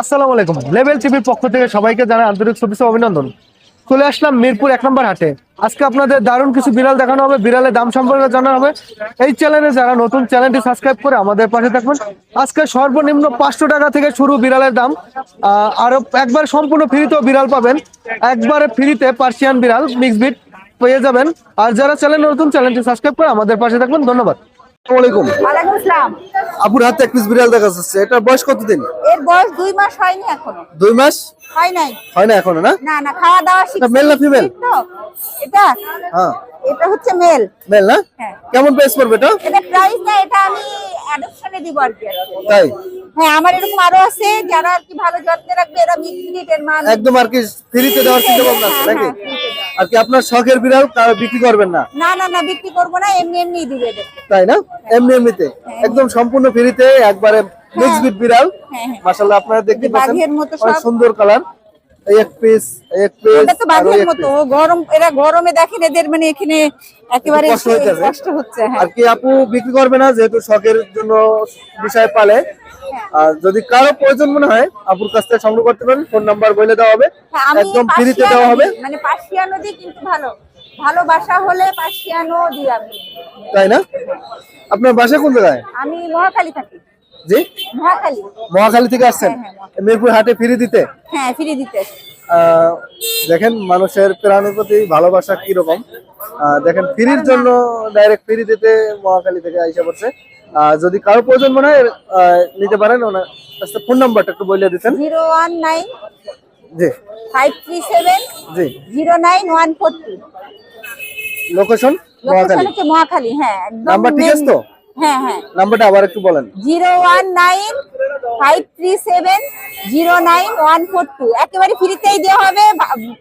আসসালামু আলাইকুম। লেভেল টিভির পক্ষ থেকে সবাইকে জানাই আন্তরিক শুভেচ্ছা অভিনন্দন। চলে আসলাম মিরপুর এক নম্বর হাটে। আজকে আপনাদের দারুণ কিছু বিড়াল দেখানো হবে বিড়ালের দাম সম্পর্কে জানানো হবে। এই চ্যানেলে যারা নতুন চ্যানেলটি সাবস্ক্রাইব করে আমাদের পাশে থাকবেন। আজকে সর্বনিম্ন পাঁচশো টাকা থেকে শুরু বিড়ালের দাম। আহ, আরও একবার সম্পূর্ণ ফ্রিতেও বিড়াল পাবেন। একবারে ফ্রিতে পার্সিয়ান বিড়াল মিক্স বিট পেয়ে যাবেন। আর যারা চ্যানেল নতুন চ্যানেলটি সাবস্ক্রাইব করে আমাদের পাশে থাকবেন। ধন্যবাদ। আসসালামু ওয়ালাইকুম আসসালাম। আপুর হাতে এক পিস বিড়াল দেখা যাচ্ছে। এটার বয়স কতদিন? এর বয়স দুই মাস হয়নি এখনও। দুই মাস? হয় নাই। হয় না এখনও না? না না খাওয়া দাওয়া শিখছে male না? তো এটা হ্যাঁ। এটা হচ্ছে মেল মেল না? হ্যাঁ। কেমন প্রাইস পড়বে এটা? এটা প্রাইস না এটা আমি অ্যাডপশনে দিব আর কি। তাই? হ্যাঁ আমার এরকম আরও আছে যারা আর কি ভালো যত্নে রাখবে এরা মান একদম আর কি ফ্রিতে দেওয়ার চিন্তা ভাবনা আছে নাকি? হ্যাঁ। আর কি আপনার শখের বিড়াল বিক্রি করবেন না? না না না বিক্রি করব না এমনি এমনি দিবে তাই না? এমনি এমনিতে? একদম সম্পূর্ণ ফ্রিতে একবারে মিক্স বিট বিড়াল। হ্যাঁ হ্যাঁ। মাশাআল্লাহ আপনারা দেখতে পাচ্ছেন। অনেক সুন্দর কালার এক পিস এক পিস এটা তো বাঘের মতো। গরম এরা গরমে দেখেন এদের মানে এখানে একেবারে কষ্ট হচ্ছে হ্যাঁ। আর কি আপু বিক্রি করবে না যেহেতু শখের জন্য বিষয় পালে। আর যদি কারও প্রয়োজন মনে হয় আপুর কাছ থেকে সংগ্রহ করতে পারেন ফোন নাম্বার বলে দেওয়া হবে। হ্যাঁ, একদম ফ্রিতে দেওয়া হবে। মানে পার্সিয়ানো দিই কিন্তু ভালো। ভালোবাসা হলে পার্সিয়ানো দিই আমি। তাই না? আপনার বাসা কোন জায়গায়? আমি মহাখালী থাকি। জি? মহাখালী। মহাখালী থেকে আসছেন? হ্যাঁ, হ্যাঁ, মিরপুর হাটে ফিরে দিতে? হ্যাঁ ফিরে দিতে। দেখেন মানুষের প্রাণের প্রতি ভালোবাসা কীরকম। দেখেন ফ্রির জন্য ডাইরেক্ট ফ্রি দিতে মহাখালী থেকে আইসা পড়ছে। যদি কারও প্রয়োজন মনে হয় নিতে পারেন। ওনার ফোন নাম্বারটা একটু বলে দিতেন। Zero one nine G five three seven G. Zero nine one four two. Location location Mohakhali. Mohakhali হ্যাঁ নাম্বার ঠিক আছে তো? হ্যাঁ হ্যাঁ। নাম্বারটা আবার একটু বলেন। Zero one nine five three seven zero nine one four two. একেবারে ফ্রিতেই দেওয়া হবে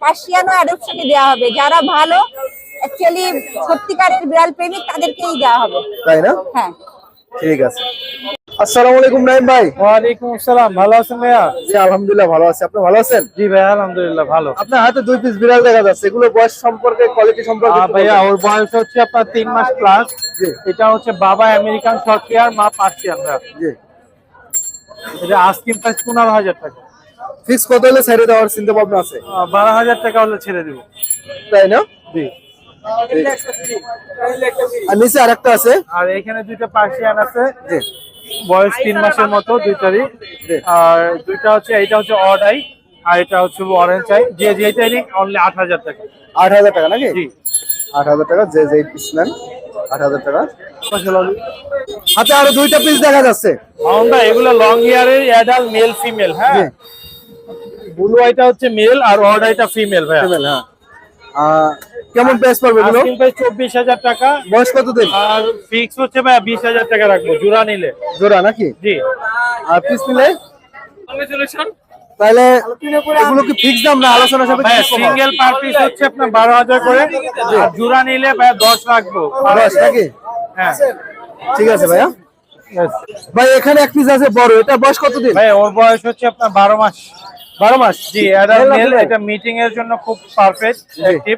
পার্সিয়ানো অ্যাডপশনে দেওয়া হবে। যারা ভালো অ্যাকচুয়ালি সত্যিকারের বিড়াল প্রেমিক তাদেরকেই দেওয়া হবে। তাই না? হ্যাঁ। ঠিক আছে। আসসালামু আলাইকুম নাইম ভাই। ওয়ালাইকুম আসসালাম ভালো আছেন ভাইয়া? জি আলহামদুলিল্লাহ ভালো আছি। আপনি ভালো আছেন? জি ভাইয়া আলহামদুলিল্লাহ ভালো। আপনার হাতে দুই পিস বিড়াল দেখা যাচ্ছে। এগুলো বয়স সম্পর্কে কোয়ালিটি সম্পর্কে ভাইয়া ওর বয়স হচ্ছে আপনার তিন মাস প্লাস জি। এটা হচ্ছে বাবা আমেরিকান শর্টকেয়ার মা পার্সিয়ান জি। এটা আস্কিম প্রাইস পনেরো হাজার টাকা। ফিক্স কত হলে ছেড়ে দেওয়ার চিন্তা ভাবনা আছে? আহ, বারো হাজার টাকা হলে ছেড়ে দেবো। তাই না? জি। আর নিচে আরেকটা আছে। আর এখানে দুইটা পার্সিয়ান আছে। জি। বয়স তিন মাসের মতো দুইটারই। আর দুইটা হচ্ছে এটা হচ্ছে অডাই আর এটা হচ্ছে অরেঞ্জ আই। যে যেটাই নিক অনলি আট হাজার টাকা। আট হাজার টাকা নাকি? জি। আট হাজার টাকা যে যে পিস নেন আট হাজার টাকা। হাতে আরও দুইটা পিস দেখা যাচ্ছে। আমরা এগুলো লং ইয়ারের অ্যাডাল্ট মেল ফিমেল হ্যাঁ। ব্লু আইটা হচ্ছে মেল আর অড আইটা ফিমেল ভাইয়া। Female, হ্যাঁ। কেমন প্রাইস পড়বে এগুলো? চব্বিশ হাজার টাকা। বয়স কতদিন? আর ফিক্স হচ্ছে ভাই বিশ হাজার টাকা রাখব জোড়া নিলে। জোড়া নাকি? জি। আর পিস নিলে? তাহলে এগুলো কি ফিক্স দাম না আলোচনা সাপেক্ষে? সিঙ্গেল পার পিস হচ্ছে আপনার বারো হাজার করে। আর জোড়া নিলে ভাই রাখব। দশ নাকি? হ্যাঁ। ঠিক আছে ভাইয়া. ভাই এখানে এক পিস আছে বড় এটা বয়স কতদিন? ভাই ওর বয়স হচ্ছে আপনার বারো মাস। বারো মাস? জি এটা মিটিং এর জন্য খুব পারফেক্ট অ্যাক্টিভ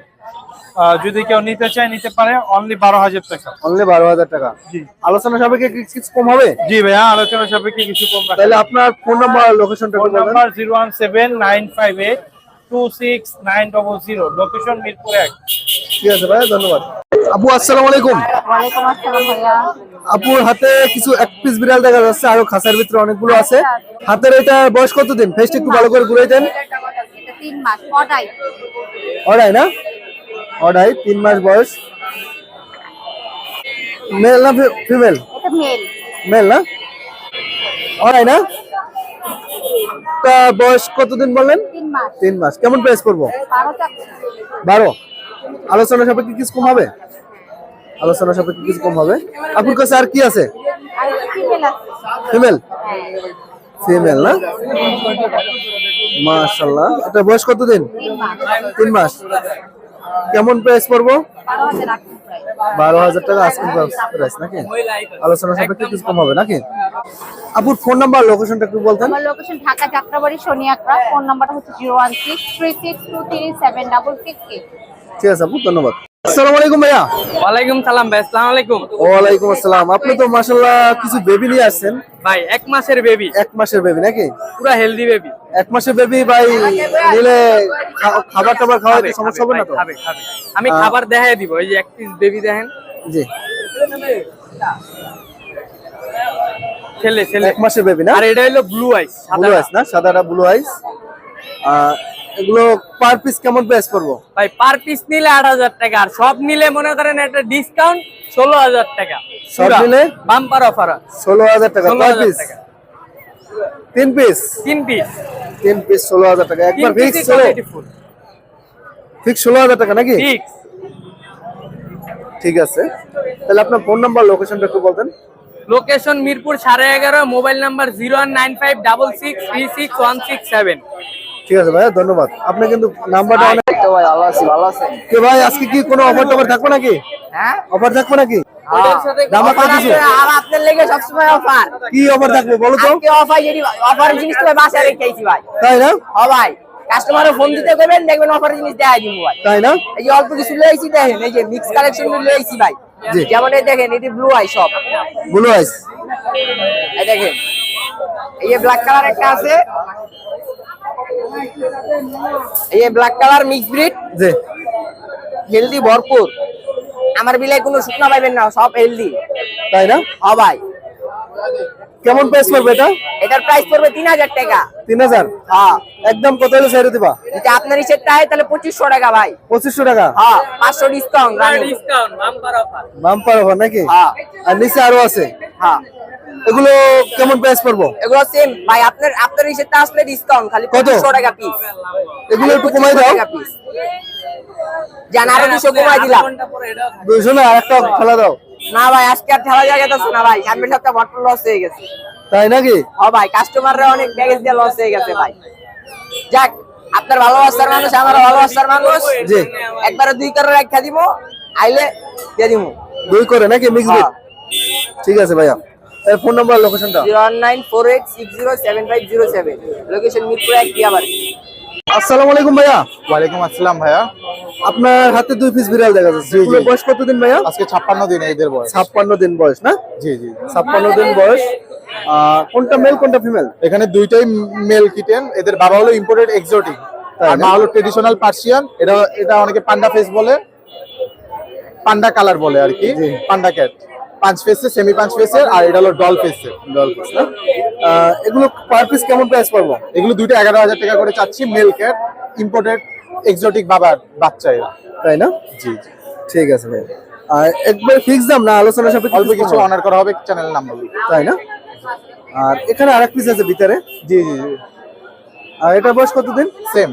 যদি কেউ নিতে চায় নিতে পারে অনলি বারো হাজার টাকা। অনলি বারো হাজার টাকা। জি। আলোচনা সাপেক্ষে কি কিছু কম হবে? জি ভাইয়া আলোচনা সাপেক্ষে কিছু কম তাহলে আপনার ফোন নাম্বার লোকেশনটা phone number zero one seven nine five eight two six nine double zero location Mirpur এক। ঠিক আছে ভাইয়া ধন্যবাদ। আপু আসসালামু আলাইকুম। ওয়ালাইকুম আসসালাম ভাইয়া। আপুর হাতে কিছু এক পিস বিড়াল দেখা যাচ্ছে, আরও খাসার ভিতরে অনেকগুলো আছে। হাতের এটা বয়স কতদিন? ফেসটা একটু ভালো করে ঘুরে দেন। তিন মাস অড়াই না? অড়াই তিন মাস বয়স। মেল না ফিমেল মেল না? অড়াই না? তা বয়স কতদিন বললেন? তিন মাস। কেমন প্রাইস করব? বারো। আলোচনা সাপেক্ষে কিছু কম হবে? আলোচনা সাপেক্ষে কিছু কম হবে। আপুর কাছে আর কি আছে? ফিমেল ফিমেল না? মাশাল্লাহ এটা বয়স কতদিন? তিন মাস। তিন মাস কেমন প্রাইস পড়ব? বারো হাজার টাকা আজকের প্রাইস নাকি? আলোচনা সাপেক্ষে কিছু কম হবে নাকি? আপুর ফোন নাম্বার লোকেশনটা একটু বলতেন। আমার লোকেশন ঢাকা যাত্রাবাড়ি শনিয়াকড়া ফোন নাম্বারটা হচ্ছে zero one six three six two three seven double six ঠিক আছে আপু ধন্যবাদ। আসসালামু আলাইকুম ভাইয়া। ওয়ালাইকুম সালাম ভাই আসসালামু আলাইকুম। ওয়ালাইকুম আসসালাম। আপনি তো মাশাআল্লাহ কিছু বেবি নিয়ে আসছেন। ভাই এক মাসের বেবি এক মাসের বেবি নাকি? পুরা হেলদি বেবি এক মাসের বেবি ভাই নিলে খাবার টাবার খাওয়াতে সমস্যা হবে না তো? খাবে খাবে। আমি খাবার দেখাই দিব এই যে এক পিস বেবি দেখেন। জি। ছেলে ছেলে। এক মাসের বেবি না? আর এটা হলো ব্লু আইস আইস না? সাদাটা ব্লু আইস এগুলো পার পিস কেমন প্রাইস করব ভাই পার পিস নিলে আট হাজার টাকা আর সব নিলে মনে করেন একটা ডিসকাউন্ট ষোলো হাজার টাকা। সব নিলে? বাম্পার অফার ষোলো হাজার টাকা পার পিস তিন পিস তিন পিস তিন পিস ষোলো হাজার টাকা। একবার ফিক্স ষোলো। ফিক্স ষোলো হাজার টাকা নাকি? ঠিক আছে। তাহলে আপনার ফোন নাম্বার লোকেশনটা একটু বলতেন। লোকেশন মিরপুর সাড়ে এগারো mobile number zero one nine five double six three six one six seven ঠিক আছে ভাইয়া ধন্যবাদ। আপনি কিন্তু নাম্বারটা অনেক ভাই ভালো আছি ভালো আছেন? কে ভাই আজকে কি কোনো অফার টফার থাকবে নাকি? হ্যাঁ? অফার থাকবে নাকি? অফার কি অফার থাকবে বলো তো? আজকে অফার জিনিস তো বাসায় রেখেছি ভাই। তাই না? ভাই কাস্টমারে ফোন দিতে দেখবেন অফার জিনিস দেখাই দিব ভাই। তাই না? এই অল্প কিছু দেখেন এই যে মিক্স কালেকশন ভাই। জি। যেমন এই দেখেন এটি ব্লু আই সব। ব্লু আইস এই দেখেন এই যে ব্ল্যাক কালার একটা আছে। এই ব্ল্যাক কালার মিক্স ব্রিড জি। হেলদি ভরপুর। আমার বিলাই কোনো শুকনা পাইবেন না সব হেলদি তাই না? হ ভাই। কেমন প্রাইস পড়বে এটা? এটার প্রাইস পড়বে তিন হাজার টাকা। তিন হাজার? হ্যাঁ। একদম কত হলে ছেড়ে দিবা? যদি আপনার হিসেবটা হয় তাহলে পঁচিশশো টাকা ভাই। পঁচিশশো টাকা? হ্যাঁ পাঁচশো discount discount bumper offer bumper offer নাকি? হ্যাঁ। আর নিচে আরও আছে? হ্যাঁ। এগুলো কেমন প্রাইস পড়ব? এগুলো সেম ভাই আপনার আপনার হিসেবটা আসলে ডিসকাউন্ট খালি কত? পঁচিশশো টাকা পিস এগুলো একটু কমাই দাও। জান আরও কমাই দিলাম। না আর একটা খেলা দাও। না ভাই আজকে আর ঠেলা জায়গা না ভাই সামনের সপ্তাহে ভরপুর লস হয়ে গেছে। তাই নাকি? ও ভাই কাস্টমাররা অনেক ব্যাগেজ দিয়ে লস হয়ে গেছে ভাই। যাক আপনার ভালোবাসার মানুষ আমার ভালোবাসার মানুষ। জি। একবারে দুই কারও একটা দিব আইলে দিয়ে দিব দুই করে নাকি মিক্স ঠিক আছে ভাইয়া। ফোন নাম্বার লোকেশনটা one nine four eight six zero seven five zero seven. Location Mirpur এক দিয়াবাড়ি আসসালামু আলাইকুম ভাইয়া। ওয়ালাইকুম আসসালাম ভাইয়া। আপনার হাতে দুই পিস বিড়াল দেখা যাচ্ছে। বয়স কতদিন ভাইয়া? আজকে ছাপ্পান্ন দিন এদের বয়স। ছাপ্পান্ন দিন বয়স না? জি জি। ছাপ্পান্ন দিন বয়স। আহ, কোনটা মেল কোনটা ফিমেল এখানে দুইটাই মেল কিটেন এদের বাবা হলো ইম্পোর্টেড এক্সোটিক আর মা হলো ট্রেডিশনাল পার্সিয়ান এটা এটা অনেকে পান্ডা ফেস বলে পান্ডা কালার বলে আর কি পান্ডা ক্যাট পাঁচ ফেসে সেমি পাঁচ ফেসের আর এটা হলো ডল ফেসের ডল ফেস এগুলো পার পিস কেমন প্রাইস পড়ব? এগুলো দুইটা এগারো হাজার টাকা করে চাচ্ছি মেল ক্যাট ইম্পোর্টেড এক্সোটিক বাবার বাচ্চা এরা তাই না? জি জি। ঠিক আছে ভাই। আর একবার ফিক্স দাম না আলোচনা সাপেক্ষে অল্প কিছু অনার করা হবে চ্যানেলের নাম বলুন। তাই না? আর এখানে আরেক পিস আছে ভিতরে। জি জি জি। আর এটা বয়স কতদিন? সেম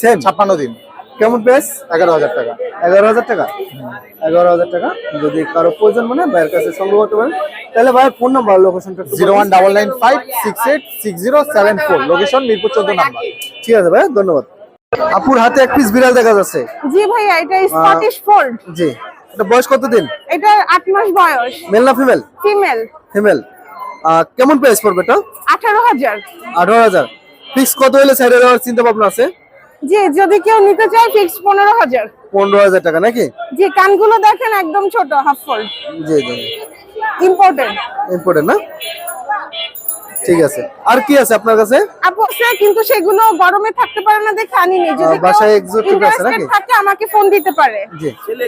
সেম ছাপ্পান্ন দিন। কেমন প্রাইস এগারো হাজার টাকা। এগারো হাজার টাকা? এগারো হাজার টাকা। যদি কারও প্রয়োজন মানে ভাইয়ের কাছে সংগ্রহ করতে পারেন। তাহলে ভাইয়ের ফোন নাম্বার লোকেশনটা zero one double nine five six eight six zero seven four location Mirpur চোদ্দ নাম্বার। ঠিক আছে ভাই ধন্যবাদ। আপুর হাতে এক পিস বিড়াল দেখা যাচ্ছে। জি ভাইয়া এটা স্কটিশ ফোল্ড জি। এটা বয়স কতদিন? এটা আট মাস বয়স। মেল না ফিমেল ফিমেল ফিমেল কেমন প্রাইস পড়বে এটা? আঠারো হাজার। আঠারো হাজার। ফিক্স কত হলে দেওয়ার চিন্তা ভাবনা আছে? জি যদি কেউ নিতে চায় ফিক্সড পনেরো হাজার। পনেরো হাজার টাকা নাকি? জি কানগুলো দেখেন একদম ছোট হাফ ফোল্ড জি জি ইম্পোর্টেড ইম্পোর্টেন্ট না? ঠিক আছে। আর কি আছে আপনার কাছে? আপু আছে কিন্তু সেগুলো গরমে থাকতে পারে না দেখে আনিনি যদি বাসায় exotic আছে নাকি? থাকে আমাকে ফোন দিতে পারে। জি। ছেলে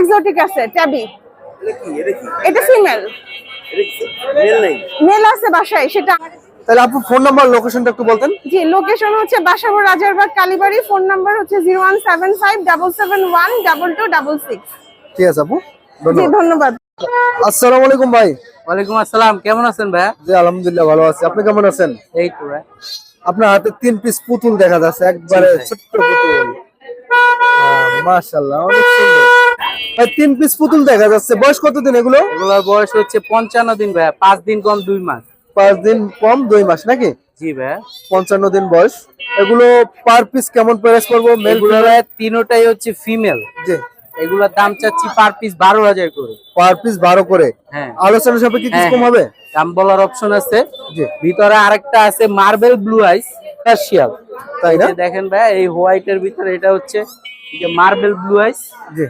এক্সোটিক আছে? ট্যাবি এটা ফিমেল মেল আছে বাসায় সেটা তাহলে আপু ফোন নাম্বার লোকেশনটা একটু বলতেন। জি লোকেশন হচ্ছে বাসাবো রাজারবাগ কালীবাড়ি। ফোন নাম্বার হচ্ছে zero one seven five double seven one double two double six. ঠিক আছে আপু জি ধন্যবাদ। আসসালামু আলাইকুম ভাই। ওয়ালাইকুম আসসালাম কেমন আছেন ভাইয়া জি আলহামদুলিল্লাহ ভালো আছি। আপনি কেমন আছেন? এই তো ভাই। আপনার হাতে তিন পিস পুতুল দেখা যাচ্ছে একবারে ছোট্ট পুতুল। মাশাআল্লাহ অনেক সুন্দর। ভাই তিন পিস পুতুল দেখা যাচ্ছে। বয়স কতদিন এগুলো? এগুলোর বয়স হচ্ছে পঞ্চান্ন দিন ভাইয়া পাঁচ দিন কম দুই মাস। পাঁচ দিন কম দুই মাস নাকি? জি ভাইয়া। পঞ্চান্ন দিন বয়স। এগুলো পার পিস কেমন প্রাইস পড়ব? তিনোটাই হচ্ছে ফিমেল জি। এগুলোর দাম চাচ্ছি পার পিস বারো হাজার করে। পার পিস বারো করে। হ্যাঁ। আলোচনা সাপেক্ষে কিছু হ্যাঁ, কম হবে? দাম বলার অপশন আছে। জি। ভিতরে আরেকটা আছে মার্বেল ব্লু আইস পার্সিয়াল তাই না? দেখেন ভাই এই হোয়াইটের ভিতরে এটা হচ্ছে যে মার্বেল ব্লু আইস জি।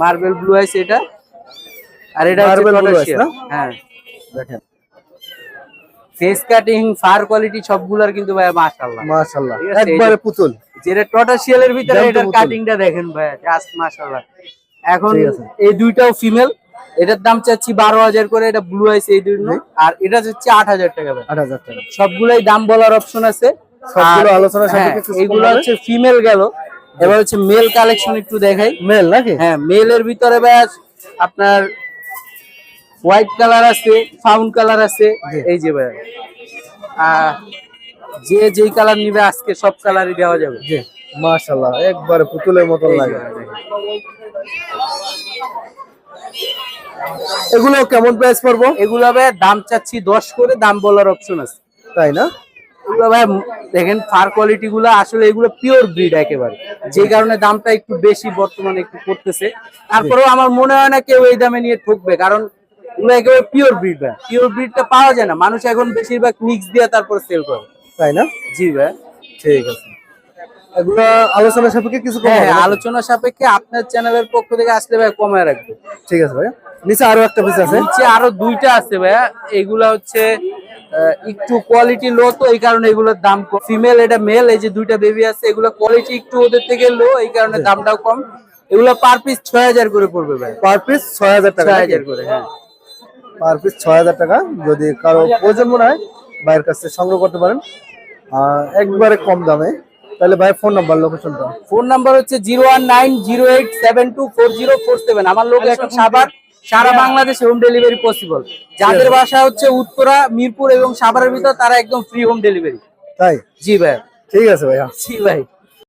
মার্বেল ব্লু আইস এটা। আর এটা হচ্ছে Marble blue eyes, না? হ্যাঁ। দেখেন। ফেস কাটিং ফার কোয়ালিটি সবগুলোর কিন্তু ভাই মাশাআল্লাহ। মাশাআল্লাহ। একবারে পুতুল। যেটা টোটাশিয়ালের ভিতরে এটার কাটিংটা দেখেন ভাই জাস্ট মাশাআল্লাহ। এখন এই দুইটাও ফিমেল এটার দাম চাচ্ছি বারো হাজার করে এটা ব্লু আইস এই দুই আর এটা হচ্ছে আট হাজার টাকা আট হাজার টাকা। সবগুলোই দাম বলার অপশন আছে। আলোচনা হ্যাঁ, হবে? হচ্ছে ফিমেল গেল। এবার হচ্ছে মেল কালেকশন একটু দেখাই। মেল নাকি? হ্যাঁ মেলের ভিতরে ভাই আপনার হোয়াইট কালার আছে ফাউন্ড কালার আছে এই যে ভাই। আহ, যে যেই কালার নিবে আজকে সব কালারই দেওয়া যাবে। জি মাশাআল্লাহ একবারে পুতুলের মতন লাগে। এগুলো কেমন প্রাইস পড়ব? এগুলো ভাই দাম চাচ্ছি দশ করে দাম বলার অপশন আছে। তাই না? এগুলো ভাই দেখেন ফার কোয়ালিটি গুলো আসলে এগুলো পিওর ব্রিড একেবারে। যে কারণে দামটা একটু বেশি বর্তমানে একটু পড়তেছে তারপরেও আমার মনে হয় না কেউ এই দামে নিয়ে ঠকবে কারণ এগুলো একেবারে পিওর ব্রিড ভাই। পিওর ব্রিডটা পাওয়া যায় না। মানুষ এখন বেশিরভাগ মিক্স দিয়ে তারপর সেল করে। তাই না? জি ভাই। ঠিক আছে। এগুলো আলোচনা সাপেক্ষে কিছু হ্যাঁ? আলোচনা সাপেক্ষে আপনার চ্যানেলের পক্ষ থেকে আসলে ভাই কমায় রাখবে। ঠিক আছে ভাই। নিচে আরও একটা পিস আছে। নিচে আরও দুইটা আছে ভাইয়া এগুলা হচ্ছে একটু কোয়ালিটি লো তো এই কারণে এগুলোর দাম ফিমেল এটা মেল এই যে দুইটা বেবি আছে এগুলো কোয়ালিটি একটু ওদের থেকে লো এই কারণে দামটাও কম। এগুলো পার পিস ছয় হাজার করে পড়বে ভাই। পার পিস ছয় হাজার টাকা ছয় হাজার করে হ্যাঁ। পার পিস ছয় হাজার টাকা। যদি কারও প্রয়োজন মনে হয় ভাইয়ের কাছ থেকে সংগ্রহ করতে পারেন। আহ, একবারে কম দামে। তাহলে ভাইয়ের ফোন নাম্বার লোকেশনটা ফোন নাম্বার হচ্ছে zero one nine zero eight seven two four zero four seven. আমার লোক এখন সাভার। সারা বাংলাদেশে হোম ডেলিভারি পসিবল যাদের বাসা হচ্ছে উত্তরা মিরপুর এবং সাভারের ভিতর তারা একদম ফ্রি হোম ডেলিভারি তাই? জি ভাই। ঠিক আছে ভাইয়া। জি ভাই।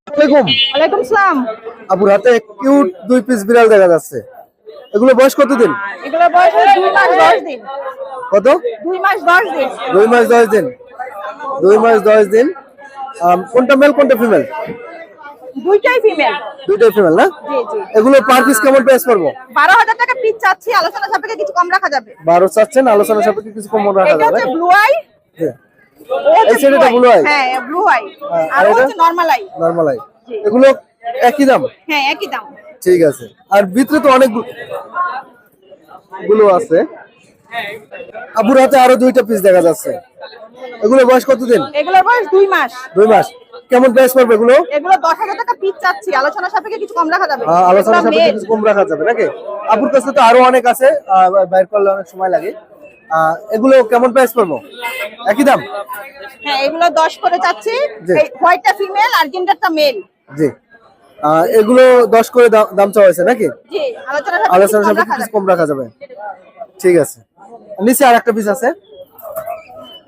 আসসালামাইকুম ওয়ালাইকুম সালাম। আপুর হাতে কিউট দুই পিস বিড়াল দেখা যাচ্ছে। এগুলো বয়স কতদিন? এগুলো বয়স হলো দুই মাস দশ দিন। কত? দুই মাস দশ দিন। দুই মাস দশ দিন। দুই মাস দশ দিন। কোনটা মেল কোনটা ফিমেল দুইটাই ফিমেল দুইটাই ফিমেল না? জি জি। এগুলো পার পিস কেমন প্রাইস পড়ব? বারো হাজার টাকা পিস চাচ্ছি আলোচনা সাপেক্ষে কিছু কম রাখা যাবে। বারো চাচ্ছেন আলোচনা সাপেক্ষে কিছু কম রাখা এটা যাবে হচ্ছে ব্লু আই হ্যাঁ। এই এটা blue eye? হ্যাঁ ব্লু আই আর এটা? হচ্ছে নরমাল আই নর্মাল আই এগুলো একই দাম? হ্যাঁ একই দাম। ঠিক আছে। আর ভিতরে তো অনেকগুলো আছে। আবুর হাতে আরও দুইটা পিস দেখা যাচ্ছে। এগুলো বয়স কতদিন? এগুলোর বয়স দুই মাস। দুই মাস। কেমন প্রাইস পড়বে এগুলো? এগুলো দশ হাজার টাকা পিস চাচ্ছি। আলোচনা সাপেক্ষে কিছু কম রাখা যাবে। আলোচনা এগুলো সাপেক্ষে কিছু কম রাখা যাবে নাকি? আপুর কাছে তো আরও অনেক আছে। বাইর করলে অনেক সময় লাগে। এগুলো কেমন প্রাইস পড়ব? একই দাম? হ্যাঁ এগুলো দশ করে চাচ্ছি। হোয়াইটটা ফিমেল আর জিন্ডারটা মেল জি। এগুলো দশ করে দাম- চাওয়া হয়েছে নাকি? আলোচনা সাপেক্ষে কিছু কম রাখা যাবে। ঠিক আছে। নিচে আর একটা পিস আছে।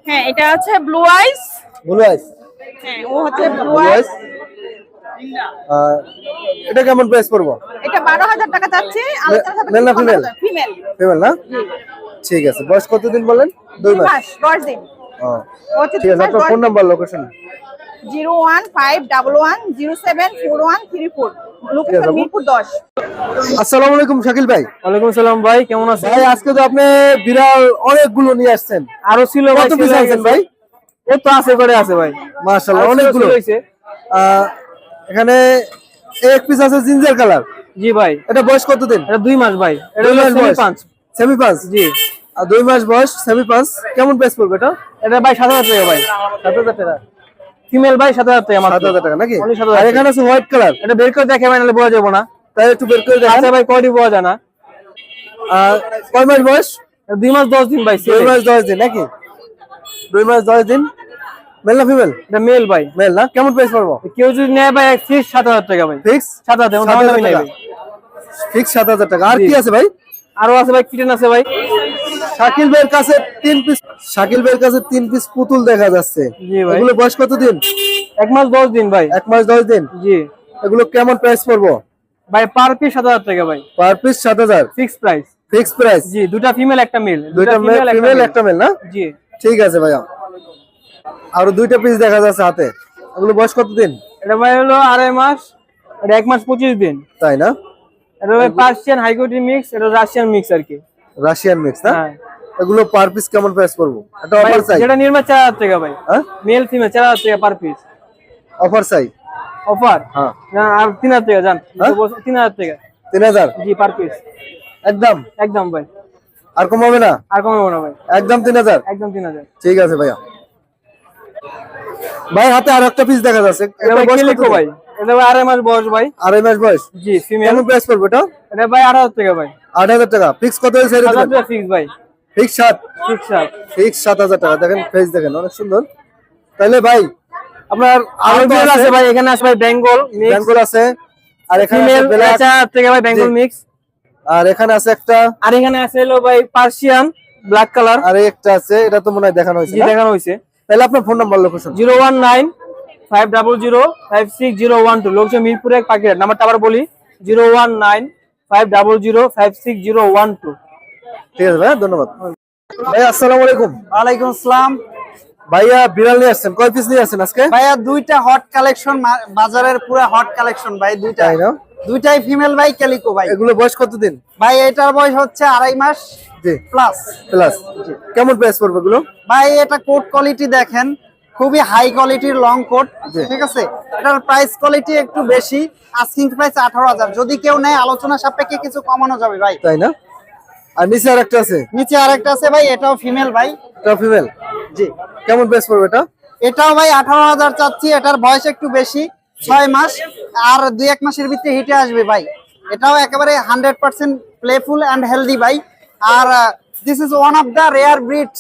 হ্যাঁ এটা হচ্ছে ব্লু আইস ব্লু আইস হ্যাঁ ও হচ্ছে ব্লু ব্লু আইস আইস এটা কেমন প্রাইস পড়ব? এটা বারো হাজার টাকা না? ফিমেল ফিমেল না? ঠিক আছে। বয়স কতদিন বলেন? দুই মাস। মাস দশ দিন। ঠিক আছে আপনার phone number location zero one five double one zero seven four one three four. Location Mirpur দশ। আসসালামু আলাইকুম শাকিল ভাই। ওয়ালাইকুম সালাম ভাই কেমন আছেন? ভাই আজকে তো আপনি বিড়াল অনেকগুলো নিয়ে আসছেন। আরও ছিল কত পিস ভাই? এই তো আছে করে আছে ভাই। মাশাআল্লাহ অনেকগুলো। হয়েছে। এখানে এক পিস আছে জিঞ্জার কালার। জি ভাই। এটা বয়স কতদিন এটা দুই মাস ভাই। এটা দুই মাস বয়স। পাঁচ সেমি পাঁচ জি। আর দুই মাস বয়স সেমি পাঁচ কেমন প্রাইস পড়বে এটা? এটা ভাই সাত হাজার টাকা ভাই। সাত হাজার টাকা। ফিমেল ভাই সাত হাজার টাকা আমার সাত হাজার টাকা নাকি? আর এখানে আছে হোয়াইট কালার এটা বের করে দেখে নাহলে বোঝা যাব না। তাই একটু বের করে দেখান। আচ্ছা ভাই কয়টি পাওয়া যায় না। আর কয় মাস বয়স? দুই মাস দশ দিন ভাই দুই মাস দশ দিন নাকি? দুই মাস দশ দিন। মেল না ফিমেল এটা মেল ভাই। মেল না? কেমন প্রাইস পড়ব? কেউ যদি নেয় ভাই সাত হাজার টাকা ভাই। ফিক্স সাত হাজার টাকা ফিক্স সাত হাজার টাকা। আর কি আছে ভাই? আরও আছে ভাই কিটেন আছে ভাই। শাকিল ভাইয়ের কাছে তিন পিস শাকিল ভাইয়ের কাছে তিন পিস পুতুল দেখা যাচ্ছে। এগুলো বয়স কতদিন? এক মাস দশ দিন ভাই। এক মাস দশ দিন? জি। এগুলো কেমন প্রাইস পড়ব? ভাই পার পিস সাত হাজার টাকা ভাই। পার পিস সাত হাজার। ফিক্স প্রাইস ফিক্স প্রাইস জি দুটা ফিমেল একটা মেল দুইটা ফিমেল একটা মেল না? জি। ঠিক আছে ভাইয়া। আরও দুইটা পিস দেখা যাচ্ছে হাতে। এগুলো বয়স কতদিন? এটা ভাই হলো আড়াই মাস এটা এক মাস পঁচিশ দিন। তাই না? এটা ভাই পার্সিয়ান হাইকোর্টি মিক্স এটা রাশিয়ান মিক্স আর কি। রাশিয়ান মিক্স না? হ্যাঁ। এগুলো পার পিস কেমন প্রাইস পড়ব? এটা অফার চাই যেটা চার হাজার টাকা ভাই। হ্যাঁ? মেল ফিমেল চার হাজার টাকা per piece offer size offer হ্যাঁ। আর তিন হাজার টাকা যান হ্যাঁ? তিন হাজার টাকা। তিন হাজার? জি পার পিস একদম? একদম ভাই। আর কম হবে না? আর কমে না ভাই। একদম তিন হাজার? একদম তিন হাজার। ঠিক আছে ভাইয়া। ভাই হাতে আর একটা পিস দেখা যাচ্ছে। এটা ভাই কেলিকো ভাই? এটা ভাই আড়াই মাস বয়স ভাই। আড়াই মাস বয়স? জি ফিমেল কেমন প্রাইস পড়বে এটা? এটা ভাই আট হাজার টাকা ভাই। আট হাজার টাকা। ফিক্স কত হয়েছে ফিক্স ভাই। ফিক্স সাত? ফিক্স সাত। ফিক্স সাত হাজার টাকা। দেখেন ফেস দেখেন অনেক সুন্দর। তাহলে ভাই আপনার আরও আরও আছে। ভাই এখানে আছে ভাই বেঙ্গল বেঙ্গল আছে। আর এখানে আছে ভাই বেঙ্গল মিক্স আর এখানে আছে একটা। আর এখানে আছে হলো ভাই পার্সিয়ান ব্ল্যাক কালার আর একটা আছে এটা তো মনে হয় দেখানো হয়েছে দেখানো হয়েছে। তাহলে আপনার phone number location zero one nine five double zero five six zero one two লোকজন মিরপুরে এক পাখির নাম্বারটা আবার বলি। Zero one nine five double zero five six zero one two ঠিক আছে ভাই ধন্যবাদ। ভাই আসসালামু আলাইকুম। ওয়ালাইকুম আসসালাম। ভাইয়া বিড়াল নিয়ে আসছেন কয় পিস নিয়ে আসছেন আজকে? ভাইয়া দুইটা হট কালেকশন বাজারের পুরো হট কালেকশন ভাই দুইটা। দুইটাই ফিমেল ভাই ক্যালিকো ভাই। এগুলো বয়স কতদিন? ভাই এটার বয়স হচ্ছে আড়াই মাস জি। প্লাস প্লাস কেমন প্রাইস পড়বে এগুলো? ভাই এটা কোট কোয়ালিটি দেখেন। খুবই হাই কোয়ালিটির লং কোট। ঠিক আছে? এটার প্রাইস কোয়ালিটি একটু বেশি আস্কিং প্রাইস আঠারো হাজার। যদি কেউ নেয় আলোচনা সাপেক্ষে কিছু কমানো যাবে ভাই। তাই না? আর নিচে আর একটা আছে? নিচে আরেকটা আছে ভাই এটাও ফিমেল ভাই। এটা ফিমেল জি। কেমন প্রাইস পড়বে এটা? এটাও ভাই আঠারো হাজার চাচ্ছি এটার বয়স একটু বেশি ছয় মাস আর দুই এক মাসের ভিতরে হিটে আসবে ভাই। এটাও একেবারে hundred percent playful and healthy ভাই। আর this is one of the rare breed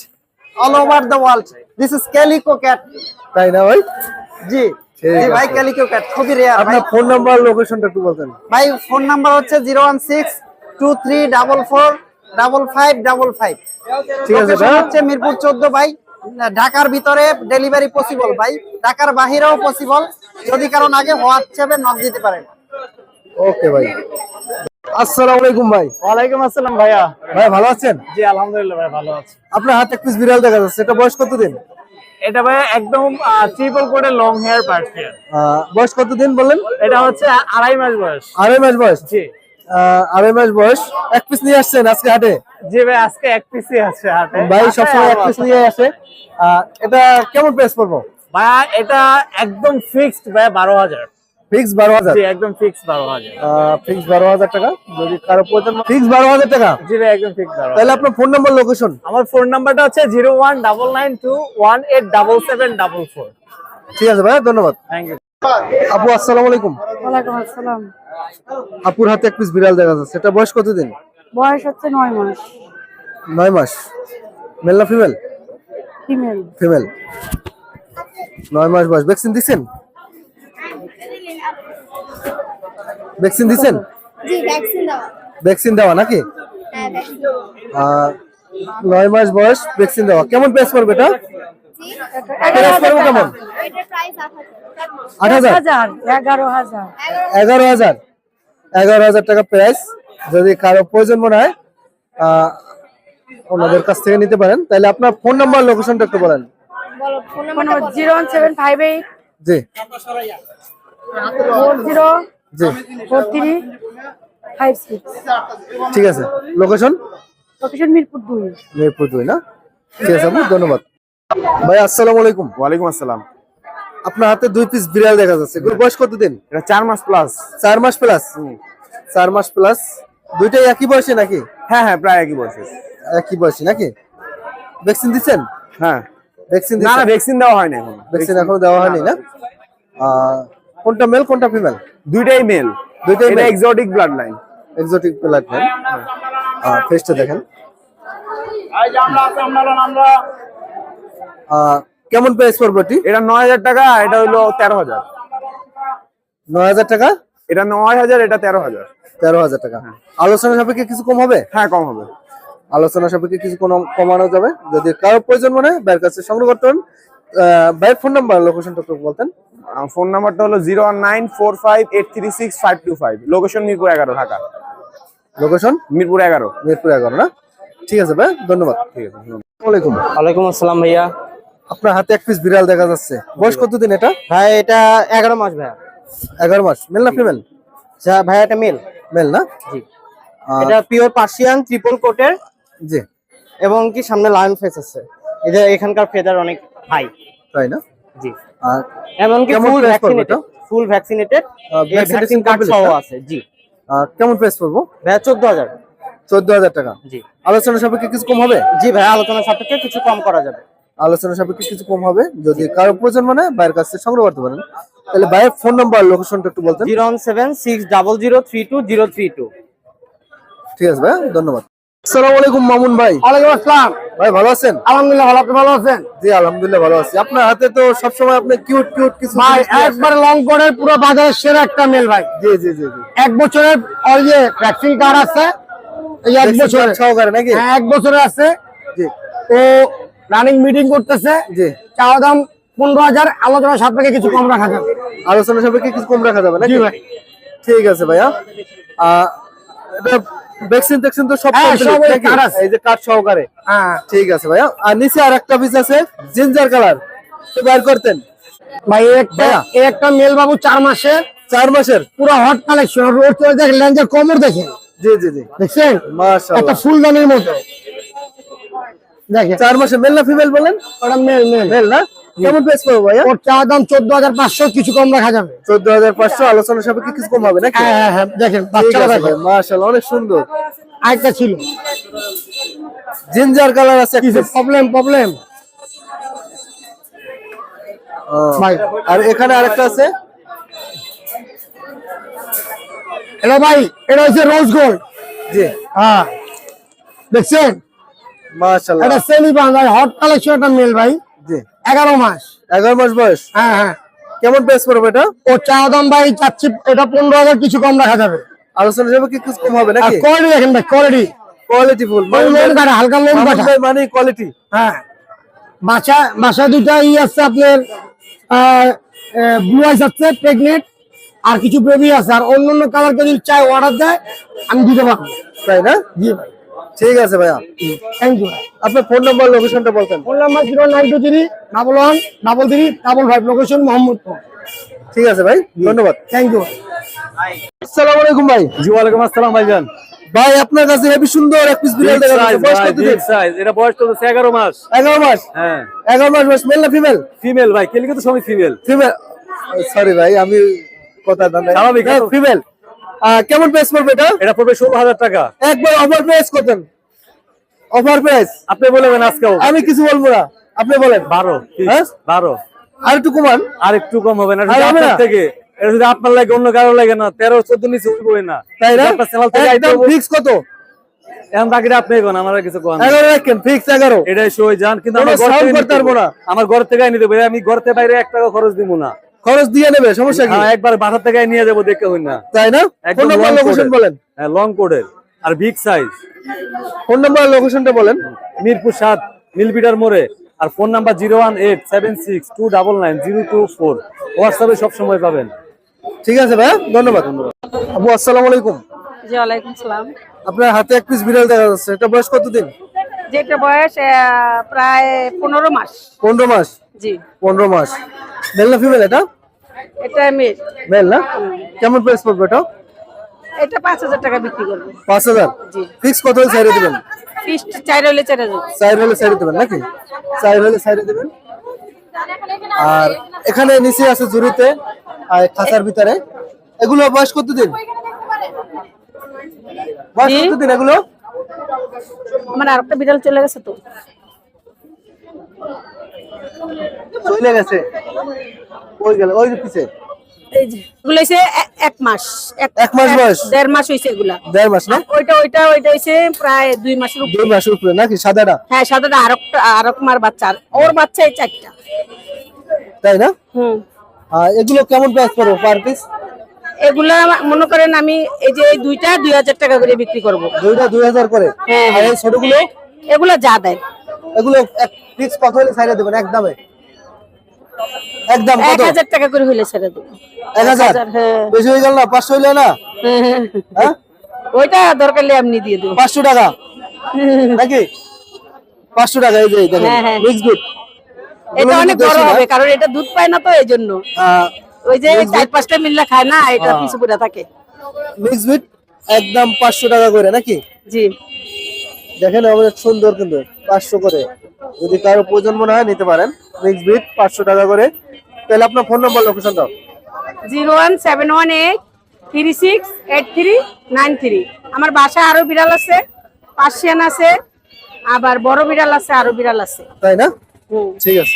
all over the world this is calico cat তাই না ভাই? জি। জি ভাই ক্যালিকো ক্যাট খুবই রেয়ার আপনার ফোন নাম্বার লোকেশনটা একটু বলতেন। ভাই ফোন নাম্বার হচ্ছে zero one six two three double four double five double five. ঠিক আছে। হচ্ছে মিরপুর চোদ্দ ভাই। ঢাকার ভিতরে ডেলিভারি পসিবল ভাই। ঢাকার বাহিরেও পসিবল যদি কারণ আগে হোয়াটসঅ্যাপে নক দিতে পারেন। ওকে ভাই। আসসালামু আলাইকুম ভাই। ওয়ালাইকুম আসসালাম ভাইয়া। ভাই ভালো আছেন? জি আলহামদুলিল্লাহ ভাই ভালো আছি। আপনার হাতে এক বিড়াল দেখা যাচ্ছে এটা বয়স কতদিন? এটা ভাই একদম ট্রিপল কোডের লং হেয়ার পার্সিয়ান বয়স কতদিন বললেন? এটা হচ্ছে আড়াই মাস বয়স। আড়াই মাস বয়স? জি। আড়াই মাস বয়স। এক পিস নিয়ে আসছেন আজকে হাটে? জি ভাই আজকে এক পিসই আছে হাতে ভাই সবসময় এক পিস নিয়ে আসে। এটা কেমন প্রাইস পড়ব? ভাইয়া এটা একদম ফিক্সড ভাই বারো হাজার। ফিক্স জি একদম ফিক্স ফিক্স টাকা? যদি কারও প্রয়োজন ফিক্স বারো হাজার টাকা? জি একদম ফিক্স বারো তাহলে আপনার ফোন নাম্বার লোকেশন আমার ফোন নাম্বারটা হচ্ছে zero one double nine two one eight double seven double four. ঠিক আছে ভাই ধন্যবাদ। থ্যাংক ইউ আপু আসসালামু আলাইকুম। ওয়ালাইকুম আসসালাম। আপুর হাতে এক পিস বিড়াল দেখা যাচ্ছে। এটা বয়স কতদিন? বয়স হচ্ছে নয় মাস। নয় মাস। মেল না ফিমেল ফিমেল ফিমেল নয় মাস বয়স। ভ্যাকসিন দিচ্ছেন? ভ্যাকসিন দিচ্ছেন? জি ভ্যাকসিন দেওয়া। ভ্যাকসিন দেওয়া নাকি? হ্যাঁ নয় মাস বয়স ভ্যাকসিন দেওয়া। কেমন প্রাইস পড়বে এটা? প্রাইস পড়বে কেমন? আট হাজার। এগারো হাজার। এগারো হাজার। এগারো হাজার টাকা প্রাইস যদি কারও প্রয়োজন মনে হয় ওনাদের কাছ থেকে নিতে পারেন। তাহলে আপনার ফোন নাম্বার লোকেশনটা একটু বলেন। Zero one seven five eight জি। Four zero four three five six. ঠিক আছে। লোকেশন লোকেশন মিরপুর দুই। মিরপুর দুই না? ঠিক আছে আপু ধন্যবাদ। ভাই আসসালামু আলাইকুম। ওয়ালাইকুম আসসালাম। আপনার হাতে দুই পিস বিড়াল দেখা যাচ্ছে। এগুলো বয়স কতদিন? এটা চার মাস প্লাস চার মাস প্লাস চার মাস প্লাস দুইটাই একই বয়সে নাকি? হ্যাঁ হ্যাঁ প্রায় একই বয়সে। একই বয়সে নাকি? ভ্যাকসিন দিচ্ছেন? হ্যাঁ। ভ্যাকসিন না ভ্যাকসিন দেওয়া হয় না এখন। ভ্যাকসিন এখনও দেওয়া হয়নি না। আহ, কোনটা মেল কোনটা ফিমেল দুইটাই মেল দুইটাই male? Exotic blood line exotic platform ফেসটা দেখেন। কেমন প্রাইস পড়বে এটি এটা নয় হাজার টাকা এটা হলো তেরো হাজার। নয় হাজার টাকা? এটা নয় হাজার এটা তেরো হাজার। তেরো হাজার টাকা। আলোচনা সাপেক্ষে কিছু কম হবে? হ্যাঁ কম হবে। আলোচনা সাপেক্ষে কিছু কোনো কমানো যাবে? যদি কারও প্রয়োজন মনে হয় কাছে সংগ্রহ করতে ভাইয়ের ফোন নাম্বার লোকেশনটা একটু বলতেন। ফোন নাম্বারটা হলো zero nine four five eight three six five two five. Location Mirpur এগারো ঢাকা। লোকেশন মিরপুর এগারো। মিরপুর এগারো না? ঠিক আছে ভাই ধন্যবাদ। ঠিক আছে ওয়ালাইকুম ওয়ালাইকুম আসসালাম ভাইয়া। আপনার হাতে এক পিস বিড়াল দেখা যাচ্ছে। বয়স কতদিন এটা? ভাই এটা এগারো মাস ভাইয়া। এগারো মাস। মেল না ফিমেল ভাইয়া এটা মেল মেল না? জি। এটা পিওর পার্সিয়ান ট্রিপল কোটের জি। এবং কি সামনে লায়ন ফেস আছে। এটা এখানকার ফেদার অনেক হাই তাই না? জি। আর এমনকি full vaccinated full vaccinated vaccine card সহ আছে জি। কেমন প্রাইস পড়ব হাজার চোদ্দ হাজার টাকা। জি। আলোচনা সাপেক্ষে কিছু কম হবে? জি ভাইয়া আলোচনা সাপেক্ষে কিছু কম করা যাবে। আলোচনা সাপেক্ষে কিছু কম হবে? যদি কারও প্রয়োজন মানে বাইরের কাছ থেকে সংগ্রহ করতে পারেন। তাহলে ভাইয়ের ফোন নাম্বার লোকেশনটা একটু বলতেন। Zero one seven six double zero three two zero three two. ঠিক আছে ভাই ধন্যবাদ। আসসালামু আলাইকুম মামুন ভাই। ওয়ালাইকুম আসসালাম। ভাই ভালো আছেন? আলহামদুলিল্লাহ ভালো আপনি ভালো আছেন? জি আলহামদুলিল্লাহ ভালো আছি। আপনার হাতে তো সবসময় আপনি কিউট কিউট কিছু ভাই জিনিস নিয়ে আসেন। একবারে লং কোডের পুরো বাজারের সেরা একটা মেল ভাই। জি জি জি জি। এক বছরের ওই যে ভ্যাকসিন কার্ড আছে এই এক বছরের। সহকারে নাকি? হ্যাঁ, এক বছরের আছে। জি। ও রানিং মিটিং করতেছে। জি। চাওয়া দাম পনেরো হাজার আলোচনা সাপেক্ষে কিছু কম রাখা যাবে। আলোচনা সাপেক্ষে কিছু কম রাখা যাবে নাকি? ভাই। ঠিক আছে ভাইয়া। এটা ভ্যাকসিন ট্যাকসিন তো সব হ্যাঁ। এই যে কাঠ সহকারে? হ্যাঁ। ঠিক আছে ভাইয়া। আর নিচে আর একটা পিস আছে জিঞ্জার কালার তো বের করতেন। ভাই একটা একটা মেল বাবু চার মাসের চার মাসের? পুরো হট কালেকশন রোড চলে দেখেন কমর দেখেন জি জি জি। দেখছেন? একটা ফুলদানির মতো। দেখেন। চার মাসের মেল না ফিমেল বলেন? ওটা মেল মেল মেল না? কেমন প্রাইস পাবো ভাইয়া? ওর চাওয়া দাম চোদ্দ হাজার পাঁচশো কিছু কম রাখা যাবে। চোদ্দ হাজার পাঁচশো আলোচনা সাপেক্ষে কিছু কম হবে নাকি? হ্যাঁ হ্যাঁ হ্যাঁ দেখেন ঠিক বাচ্চারা দেখেন। মাশাআল্লাহ অনেক সুন্দর। আরেকটা ছিল। জিঞ্জার কালার আছে কিছু প্রবলেম প্রবলেম আর এখানে আরেকটা আছে? এটা ভাই এটা হচ্ছে রোজ গোল্ড জি। হ্যাঁ। দেখছেন? মাশাআল্লাহ। এটা সেলি ভাই হট কালেকশন একটা মেল ভাই। এগারো মাস। এগারো মাস বয়স? হ্যাঁ হ্যাঁ। কেমন প্রাইস পড়বে এটা? ও চাওয়া দাম ভাই চাচ্ছি এটা পনেরো হাজার কিছু কম রাখা যাবে। আলোচনা সাপেক্ষে কিছু কম হবে আর কোয়ালিটি দেখেন ভাই কোয়ালিটি কোয়ালিটি ফুল কাটা হালকা লোন কাটা। মানে কোয়ালিটি হ্যাঁ। বাসা বাসা দুইটা ই আছে আপনার ব্লু আইস আছে প্রেগনেন্ট আর কিছু বেবি আছে। আর অন্য অন্য কালার যদি চাই অর্ডার দেয় আমি দিতে পারব। তাই না? জি ভাই। ঠিক আছে ভাইয়া। থ্যাংক ইউ আপনার ফোন নাম্বার লোকেশনটা বলতেন। Phone number zero nine two three double one double three double five location Mohammadpur ঠিক আছে ভাই ধন্যবাদ। থ্যাংক ইউ আসসালামু আলাইকুম ভাই। জি ওয়ালাইকুম আসসালাম ভাইজান। ভাই আপনার কাছে হেবি সুন্দর এক পিস বিড়াল দেখা যাচ্ছে বয়স কত দিন? সাইজ এটা বয়স চলছে এগারো মাস। এগারো মাস? হ্যাঁ। এগারো মাস বয়স মেল না ফিমেল ফিমেল ভাই কেলিকে তো সবই ফিমেল ফিমেল সরি ভাই আমি কথা জানি স্বাভাবিক, ফিমেল কেমন প্রাইস পড়বে এটা? এটা পড়বে ষোলো হাজার টাকা। একবার অফার প্রাইস কতেন অফার প্রাইস আপনি বলবেন আজকেও। আমি কিছু বলব না। আপনি বলেন। বারো হ্যাঁ? বারো। আর একটু কমান। আর একটু কম হবে না? থেকে এটা যদি আপনার লাগে অন্য কারও লাগে না তেরো চোদ্দ নিচে উঠবে না। তাই না? যদি আপনার চ্যানেল থেকে আইতে একদম হবে, ফিক্স কত? এখন বাকিটা আপনি কোন আমার কিছু কোন এগারো রাখেন ফিক্স এগারো। এটাই সই যান কিন্তু কোনো আমার ঘর থেকে নিতে পারব হবে। না। আমার ঘর থেকে নিতে হবে। আমি ঘর থেকে বাইরে এক টাকা খরচ দিব না। খরচ দিয়ে নেবে সমস্যা কি? হ্যাঁ, একবার বাসা থেকে নিয়ে যাব দেখে হই না তাই না? ফোন নাম্বার লোকেশন বলেন। হ্যাঁ লং কোডের আর বিগ সাইজ ফোন নাম্বার লোকেশনটা বলেন। মিরপুর সাত মিলবিটার মোড়ে। আর phone number zero one eight seven six two double nine zero two four. হোয়াটসঅ্যাপে সবসময় পাবেন। ঠিক আছে ভাই ধন্যবাদ। আবু আসসালামু আলাইকুম। জি ওয়ালাইকুম সালাম। আপনার হাতে এক পিস বিড়াল দেখা যাচ্ছে। এটা বয়স কতদিন? যেটা বয়স প্রায় পনেরো মাস। পনেরো মাস? জি। পনেরো মাস। মেল না ফিমেল এটা? এটা মেয়ে মেল না? কেমন প্রাইস পড়বে এটা এটা পাঁচ হাজার টাকা বিক্রি করব। পাঁচ হাজার? জি। ফিক্স কত হলে সাইডে দিবেন? ফিস্ট চার হলে চার হাজার। সাইড হলে সাইডে দিবেন নাকি? সাইড হলে সাইডে দিবেন? আর এখানে নিচে আছে জুড়িতে আর খাঁচার ভিতরে। এগুলো বয়স কতদিন? বয়স জি। কতদিন এগুলো? আমার আরেকটা বিড়াল চলে গেছে তো। চলে গেছে। ওই গেল ওই যে পিছে। এগুলো হয়েছে এক মাস এক মাস বয়স? দেড় মাস হয়েছে এগুলা। দেড় মাস না? ওইটা ওইটা ওইটা হয়েছে প্রায় দুই মাসের উপরে। দুই মাসের উপরে নাকি? সাদাটা? হ্যাঁ সাদাটা আরেকটা আরেক বাচ্চা। ওর বাচ্চা এই চারটা। তাই না? হুম। এগুলো কেমন প্রাইস পার পিস এগুলা মনে করেন আমি এই যে এই দুইটা দুই হাজার টাকা করে বিক্রি করব। দুইটা দুই হাজার করে? হ্যাঁ, আর এই ছোটগুলো? এগুলা যা দেয়। এগুলো ফিক্স কত হলে সাইডে দেবেন একদমে। একদম এক কত হাজার টাকা করে ছেড়ে দেবো। এক হাজার? হ্যাঁ। বেশি হয়ে গেল না পাঁচশো হইলে না? হ্যাঁ ওইটা দরকার হলে এমনি দিয়ে দেবো পাঁচশো টাকা? নাকি? পাঁচশো টাকা এই যে দেখেন হ্যাঁ, হ্যাঁ। মিক্স গুড এটা অনেক বড় হবে কারণ এটা দুধ পায় না তো এই জন্য। ওই যে চার পাঁচটা মিল্লা খায় না এটা হ্যাঁ। পিছু করে থাকে। মিক্স বিট একদম পাঁচশো টাকা করে নাকি? জি। দেখেন আমাদের সুন্দর কিন্তু পাঁচশো করে। যদি কারও প্রয়োজন মনে হয় নিতে পারেন। মিক্স বিট পাঁচশো টাকা করে। তাহলে আপনার ফোন নাম্বার লোকেশন দাও। Zero one seven one eight three six eight three nine three. আমার বাসায় আরও বিড়াল আছে পার্সিয়ান আছে আবার বড় বিড়াল আছে আরও বিড়াল আছে। তাই না? ঠিক আছে।